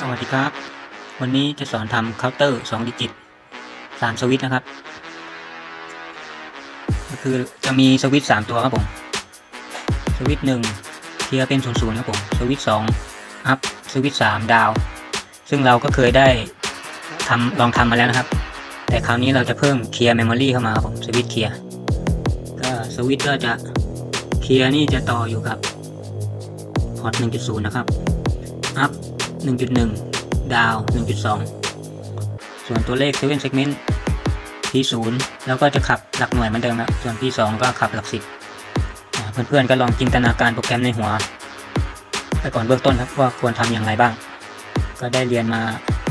สวัสดีครับ วันนี้จะสอนทำเคาน์เตอร์2ดิจิต3สวิตช์นะครับ ก็คือจะมีสวิตช์3ตัวครับผม สวิตช์หนึ่งเคลียร์เป็น0 0ครับผม สวิตช์สองอัพ สวิตช์สามดาว ซึ่งเราก็เคยได้ทำลองทำมาแล้วนะครับ แต่คราวนี้เราจะเพิ่มเคลียร์เมมโมรีเข้ามาครับผม สวิตช์เคลียร์ ก็สวิตช์ก็จะเคลียร์นี่จะต่ออยู่กับพอร์ต1.0 นะครับอัพ 1.1 ดาว 1.2 ส่วนตัวเลข7 segment P0 แล้วก็จะขับหลักหน่วยเหมือนเดิมครับส่วน P2 ก็ขับหลักสิบเพื่อนๆก็ลองจินตนาการโปรแกรมในหัว ไปก่อนเบื้องต้นครับว่าควรทำอย่างไรบ้าง ก็ได้เรียนมา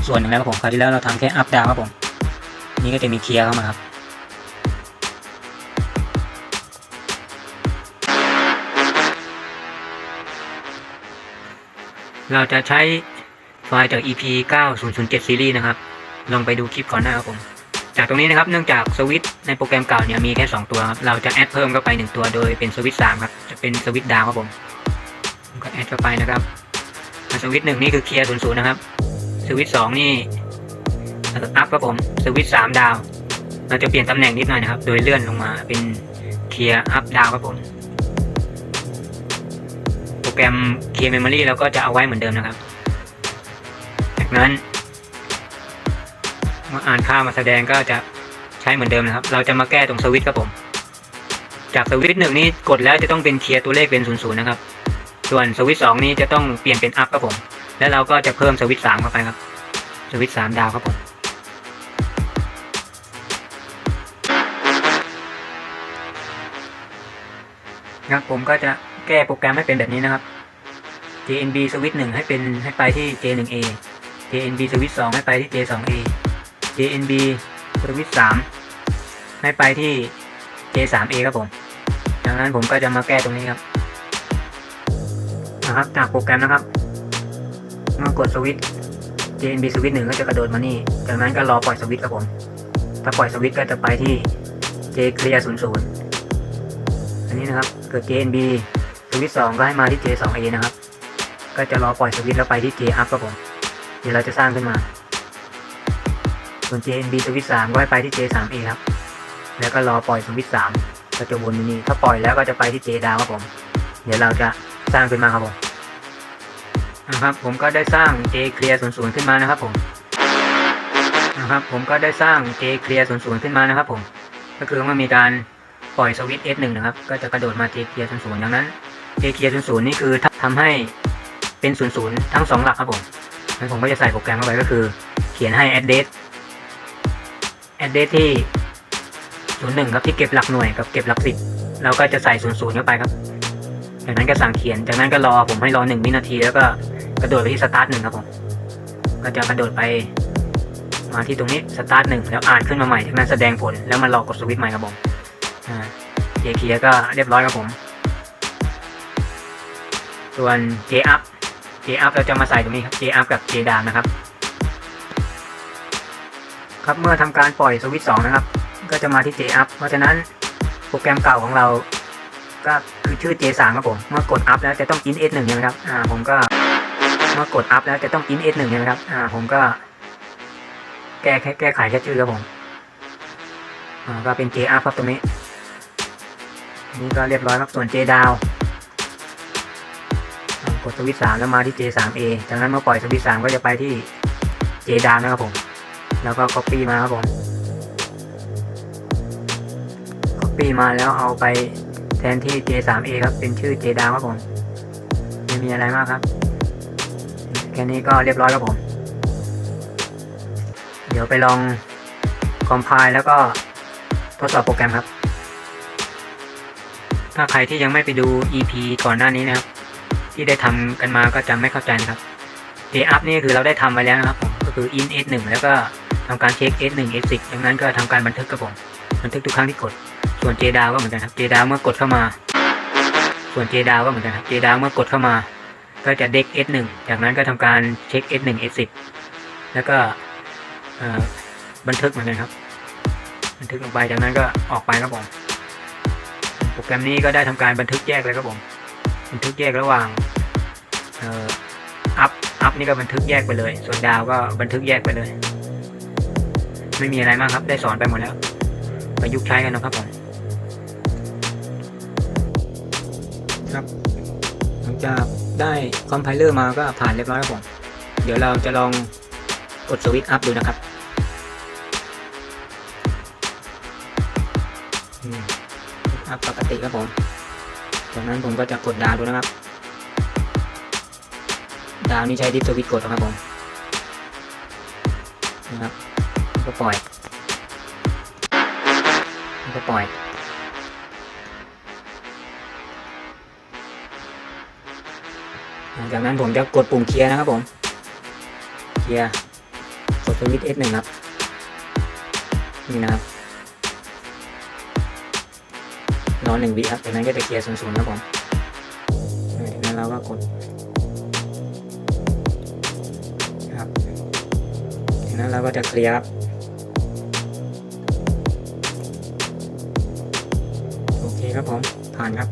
ส่วนหนึ่งแล้วครับผมคราวที่แล้วเราทำแค่อัพดาวครับผม นี่ก็จะมีเคลียร์เข้ามาครับเราจะใช้ ไฟล์จาก EP 9007ซีรีส์นะครับ ลองไปดูคลิปก่อนหน้าครับผม จากตรงนี้นะครับ เนื่องจากสวิตช์ในโปรแกรมเก่าเนี่ยมีแค่ 2 ตัวครับ เราจะแอดเพิ่มเข้าไป 1 ตัวโดยเป็นสวิตช์3ครับ จะเป็นสวิตช์ดาวครับผมผม ก็แอดเข้าไปนะครับ สวิตช์หนึ่งนี่คือเคลียร์00นะครับ สวิตช์สองนี่อัพครับผม สวิตช์สามดาว เราจะเปลี่ยนตำแหน่งนิดหน่อยนะครับ โดยเลื่อนลงมาเป็นเคลียร์อัพดาวครับผมโปรแกรม Key Memory เราก็จะเอาไว้เหมือนเดิมนะครับ จากนั้นเมื่ออ่านค่ามาแสดงก็จะใช้เหมือนเดิมนะครับ เราจะมาแก้ตรงสวิตช์ครับผม จากสวิตช์หนึ่งนี้กดแล้วจะต้องเป็นเคลียร์ตัวเลขเป็นศูนย์ศูนย์นะครับ ส่วนสวิตช์สองนี้จะต้องเปลี่ยนเป็นอัพครับผม แล้วเราก็จะเพิ่มสวิตช์สามเข้าไปครับ สวิตช์สามดาวครับผมครับผมก็จะแก้โปรแกรมให้เป็นแบบนี้นะครับ JNB สวิตช์1ให้เป็นให้ไปที่ J1A JNB สวิตช์2ให้ไปที่ J2A JNB สวิตช์3ให้ไปที่ J3A ครับผมดังนั้นผมก็จะมาแก้ตรงนี้ครับนะครับจากโปรแกรมนะครับเมื่อกดสวิตช์ JNB สวิตช์1ก็จะกระโดดมานี่จากนั้นก็รอปล่อยสวิตช์ครับผม ถ้าปล่อยสวิตช์ก็จะไปที่ J clear 00อันนี้นะครับเกิด JNB สวิตช์2ก็ให้มาที่ J2A นะครับ ก็จะรอปล่อยสวิตช์แล้วไปที่ J up ครับผม เดี๋ยวเราจะสร้างขึ้นมา ส่วน JNB สวิตช์3ก็ให้ไปที่ J3A ครับ แล้วก็รอปล่อยสวิตช์3ก็จะวนอยู่นี่ ถ้าปล่อยแล้วก็จะไปที่ J ดาวครับผม เดี๋ยวเราจะสร้างขึ้นมาครับผมนะครับผมก็ได้สร้าง J clear 00ขึ้นมานะครับผมนะครับผมก็ได้สร้าง J clear 00ขึ้นมานะครับผม ก็คือมันมีการปล่อยสวิตช์ S1 นะครับ ก็จะกระโดดมา J clear 00ดังนั้น J clear 00นี่คือทำให้เป็น 00 ทั้ง 2 หลักครับผม งั้นผมก็จะใส่โปรแกรมเข้าไปก็คือ เขียนให้ address address ที่01ครับที่เก็บหลักหน่วยกับเก็บหลักสิบเราก็จะใส่00เข้าไปครับ จากนั้นก็สั่งเขียน จากนั้นก็รอผมให้รอ1วินาที แล้วก็กระโดดไปที่ start 1ครับผม ก็จะกระโดดไป มาที่ตรงนี้ start 1แล้วอ่านขึ้นมาใหม่จากนั้นแสดงผลแล้วมารอกดสวิตช์ใหม่ครับผมอ่า J เคลียร์ก็เรียบร้อยครับผม ส่วน J up J up เราจะมาใส่ตรงนี้ครับ J up กับ J down นะครับ ครับเมื่อทำการปล่อยสวิตช์2นะครับ ก็จะมาที่ J up เพราะฉะนั้นโปรแกรมเก่าของเรา ก็คือชื่อ J 3ครับผม เมื่อกด up แล้วจะต้อง in s 1ใช่ไหมครับ อ่าผมก็เมื่อกด up แล้วจะต้อง in s 1ใช่ไหมครับ อ่าผมก็ แก้แค่แก้ไขแค่ชื่อครับผมอ่าก็เป็น J up ครับตรงนี้นี่ก็เรียบร้อยครับส่วน J ดาว กดสวิตช์สามแล้วมาที่ J3A จากนั้นเมื่อปล่อยสวิตช์สามก็จะไปที่ J ดาวนะครับผม แล้วก็ copy มาครับผม copy มาแล้วเอาไปแทนที่ J3A ครับ เป็นชื่อ J ดาวครับผม ไม่มีอะไรมากครับ แค่นี้ก็เรียบร้อยครับผม เดี๋ยวไปลอง compile แล้วก็ทดสอบโปรแกรมครับ ถ้าใครที่ยังไม่ไปดู EP ก่อนหน้านี้นะครับ ที่ได้ทำกันมาก็จะไม่เข้าใจนะครับ J up นี่คือเราได้ทำไว้แล้วนะครับผมก็คือ in s 1แล้วก็ทำการเช็ค s 1 s 10ดังนั้นก็ทำการบันทึกกับผมบันทึกทุกครั้งที่กด ส่วน J down ก็เหมือนกันครับ J down เมื่อกดเข้ามา ส่วน J down ก็เหมือนกันครับ J down เมื่อกดเข้ามา ก็จะเด็ก s 1จากนั้นก็ทำการเช็ค s 1 s 10แล้วก็บันทึกเหมือนกันครับ บันทึกลงไปจากนั้นก็ออกไปครับผมโปรแกรมนี้ก็ได้ทำการบันทึกแยกเลยครับผม บันทึกแยกระหว่างอัพอัพนี่ก็บันทึกแยกไปเลย ส่วนดาวก็บันทึกแยกไปเลย ไม่มีอะไรมากครับ ได้สอนไปหมดแล้วประยุกต์ใช้กันนะครับผมครับหลังจากได้คอมไพเลอร์มาก็ผ่านเรียบร้อยครับผมเดี๋ยวเราจะลองกดสวิตช์อัพดูนะครับอัพปกติครับผม จากนั้นผมก็จะกดดาวดูนะครับ ดาวนี่ใช้ดิฟสวิตกดนะครับผมนะครับก็ปล่อยก็ปล่อย หลังจากนั้นผมจะกดปุ่มเคลียร์นะครับผม เคลียร์ กดสวิตช์ S หนึ่งครับ นี่นะครับ รอหนึ่งวิครับจากนั้นก็จะเคลียร์ศูนย์ศูนย์ครับผมเออจากนั้นเราก็กดครับจากนั้นเราก็จะเคลียร์ครับโอเคครับผมผ่านครับ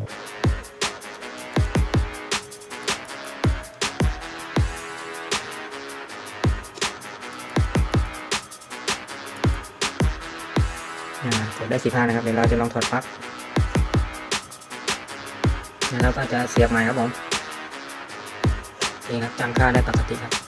อ่ากดได้สิบห้านะครับ เดี๋ยวเราจะลองถอดปลั๊ก แล้วเราก็จะเสียบใหม่ครับผมนี่คครับจำค่าได้ปกติครับ